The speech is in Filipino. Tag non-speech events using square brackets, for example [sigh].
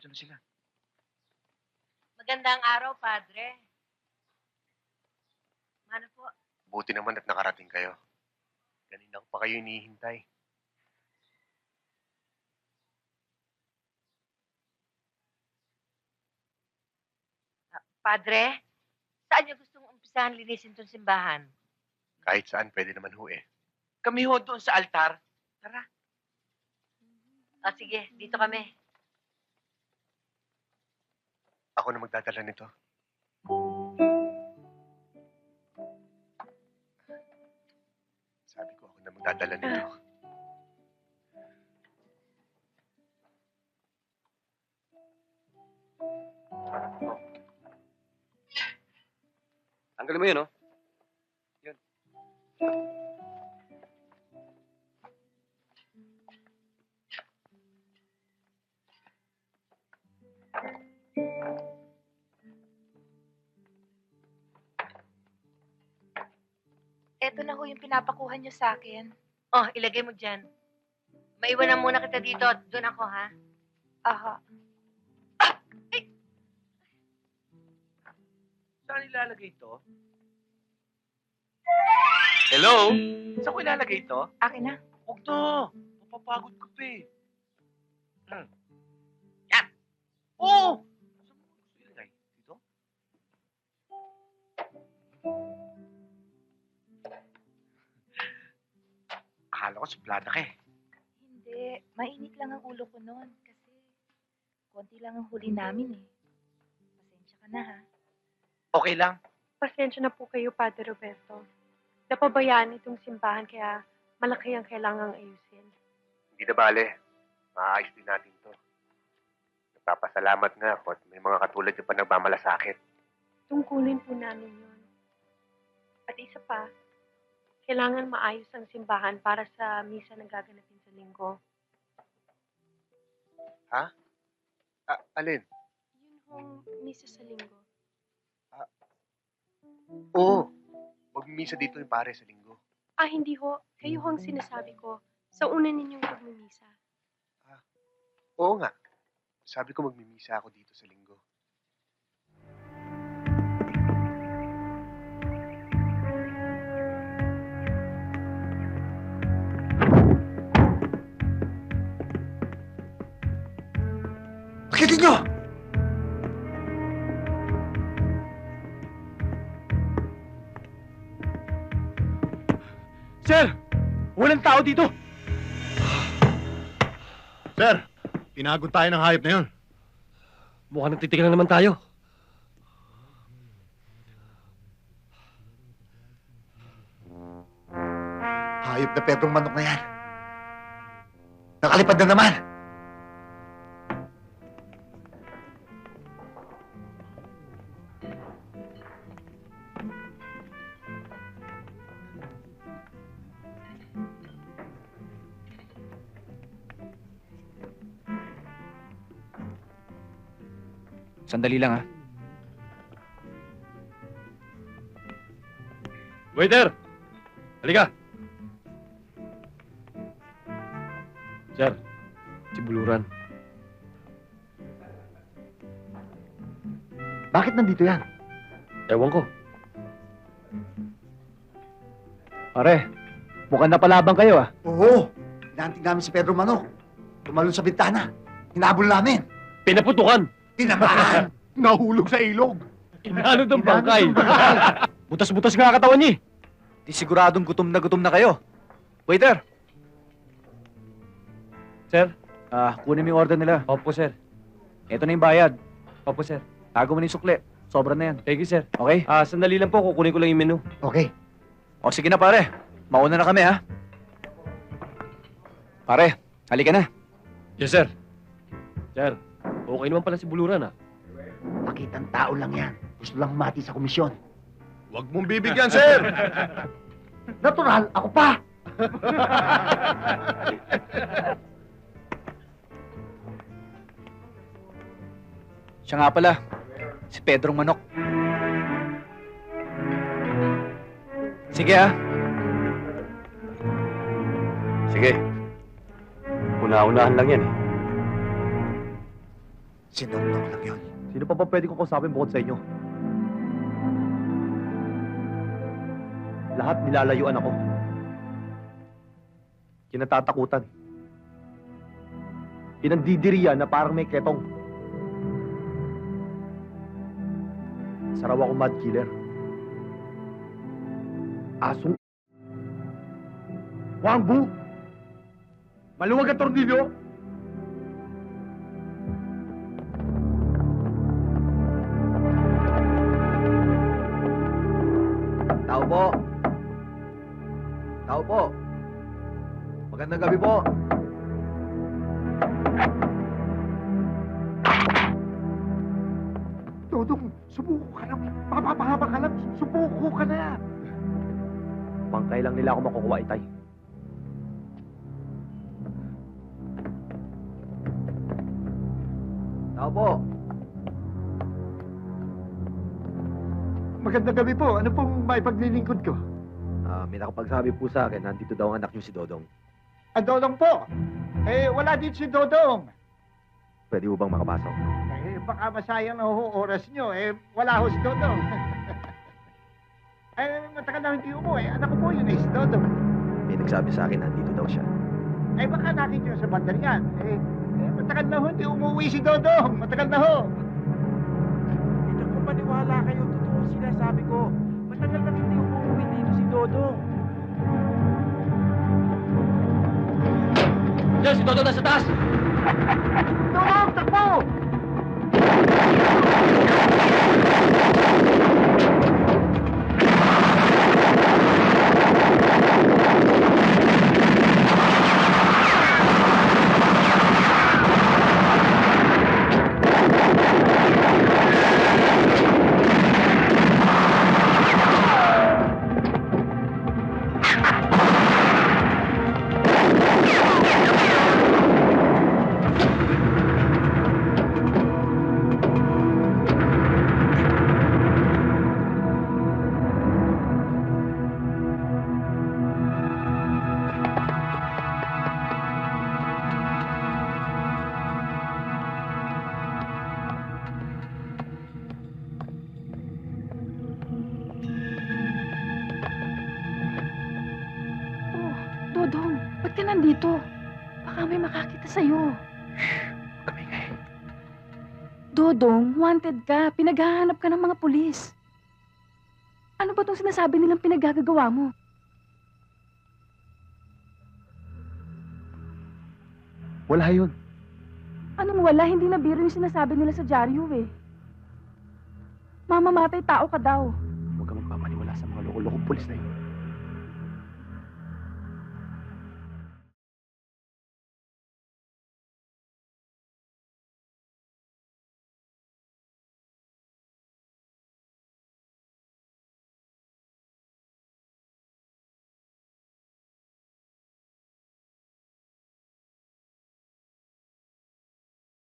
Dito na sila. Magandang araw, Padre. Ano po? Buti naman at nakarating kayo. Kanina ko pa kayo inihintay. Padre, saan niyo gustong umpisahan linisin tong simbahan? Kahit saan, pwede naman ho eh. Kami ho doon sa altar. Tara. Ah, sige, dito kami. Ako na magdadala nito. Sabi ko ako na magdadala nito. Tanggalin mo yun, oh. Yun. Eto na ho yung pinapakuha niyo sa akin. Oh, ilagay mo dyan. Maiwanan muna kita dito at doon ako, ha? Aha. Saan ilalagay ito? Hello? Saan ko ilalagay ito? Akin na. Huwag to. Mapapagod ka pa eh. Hmm. Yan. Oo! Saan mo gusto ilagay? Dito? Akala ko suplada ka eh. Hindi. Mainit lang ang ulo ko noon. Kasi konti lang ang huli namin eh. Pasensya ka na ha. Okay lang. Pasensya na po kayo, Padre Roberto. Napabayaan itong simbahan kaya malaki ang kailangang ayusin. Hindi na bale. Maayos din natin to. Nagpapasalamat nga ako at may mga katulad yung pa nagmamalasakit. Tungkulin po namin yun. At isa pa, kailangan maayos ang simbahan para sa misa na gaganapin sa linggo. Ah, alin? Yun hong misa sa linggo. Oo. Magmimisa dito yung pare sa linggo. Ah, hindi ho. Kayo ho ang sinasabi ko. Sa una ninyong pagmimisa. Oo nga. Sabi ko magmimisa ako dito sa linggo. Sir! Walang tao dito! Sir, pinagod tayo ng hayop na yun. Mukhang nagtitigan na naman tayo. Hayop na Pedrong manok na yan. Nakalipad na naman. Sandali lang ha. Waiter! Halika! Sir, si Buluran. Bakit nandito yan? Ewan ko. Pare, mukhang napalabang kayo ah. Oo. Inaanting namin si Pedro Manok. Tumalon sa bintana. Hinabol namin. Pinaputukan! Tinamaan. [laughs] Nahulog sa ilog. Inanod ang Inanod bangkay! ang bangkay. [laughs] Butas-butas nga katawan niya. eh. Di siguradong gutom na gutom na kayo. Waiter! Sir? Ah, kunin mo yung order nila. Opo, sir. Ito na yung bayad. Opo, sir. Tago mo na yung sukli. Sobra na yan. Thank you, sir. Okay? Ah, sandali lang po. Kukunin ko lang yung menu. Okay. O sige na pare. Mauna na kami ha. Pare, halika na. Yes, sir. Sir, okay naman pala si Buluran, ah. Pakitang tao lang yan. Gusto lang humati sa komisyon. Huwag mong bibigyan, sir! [laughs] Natural, ako pa. Siya nga pala, si Pedrong Manok. Sige ha. Sige. Una-unahan lang yan, eh. Si Nongnong lang yun. Sino pa ba pwede kong kausapin bukod sa inyo? Lahat nilalayuan ako. Kinatatakutan. Pinandidiriyan na parang may ketong. Saraw ako mad killer. Asong... Wangbu! Maluwag ang tornilyo! Tao po. Magandang gabi po. Dodong, subuko ka na. Mapapahaba ka lang. Subuko ka na. Pangkay lang nila ako makukuha, Itay. Tao po. Magandang gabi po. Ano pong may paglilingkod ko? Ah, may nakapagsabi po sa akin, nandito daw ang anak niyo si Dodong. Ah, Dodong po. Eh, wala din si Dodong. Pwede mo bang makapasok? Eh, baka masayang na ho oras nyo. Eh, wala ho si Dodong. [laughs] eh, matagal na hindi umuwi. Anak ko po yun eh, si Dodong. May nagsabi sa akin, nandito daw siya. Eh, baka nakita nyo sa bandalingan. Eh, eh, matagal na ho hindi umuwi si Dodong. Matagal na ho. Hindi ko maniwala kayo. Totoo ang sinasabi ko. Si Toto nasa taas! Dodong, takbo! Nandito? Baka may makakita sa'yo. Dodong, wanted ka. Pinaghahanap ka ng mga pulis. Ano ba itong sinasabi nilang pinaggagawa mo? Wala yun. Anong wala? Hindi na biro yung sinasabi nila sa dyaryo eh. Mamamatay tao ka daw. Huwag ka magpapaniwala sa mga loko-lokong pulis na yun.